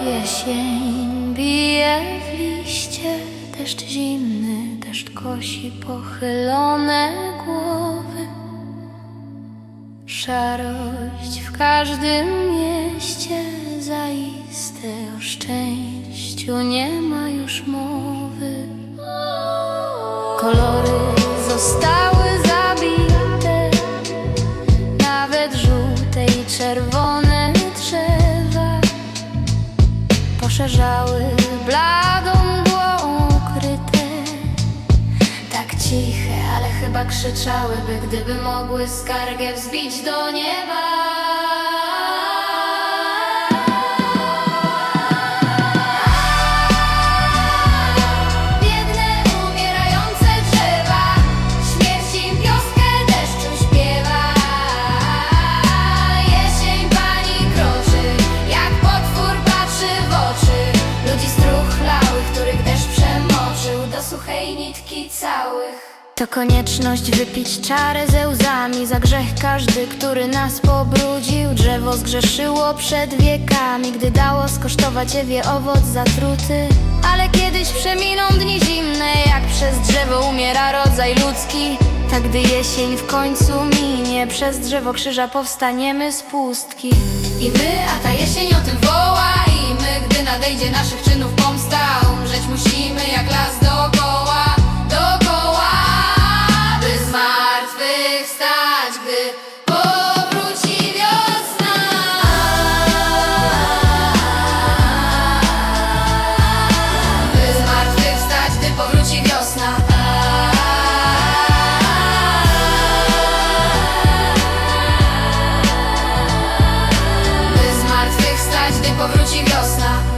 Jesień bije w liście, deszcz zimny, deszcz kosi pochylone głowy. Szarość w każdym mieście, zaiste o szczęściu nie ma już mowy. Kolory zostały zabite, nawet żółte i czerwone poszerzały bladą mgłą ukryte. Tak ciche, ale chyba krzyczałyby, gdyby mogły skargę wzbić do nieba. Całych. To konieczność wypić czarę ze łzami za grzech każdy, który nas pobrudził. Drzewo zgrzeszyło przed wiekami, gdy dało skosztować Ewie owoc zatruty. Ale kiedyś przeminą dni zimne, jak przez drzewo umiera rodzaj ludzki. Tak gdy jesień w końcu minie, przez drzewo krzyża powstaniemy z pustki. I my, a ta jesień o tym woła I my, gdy nadejdzie naszych powróci wiosna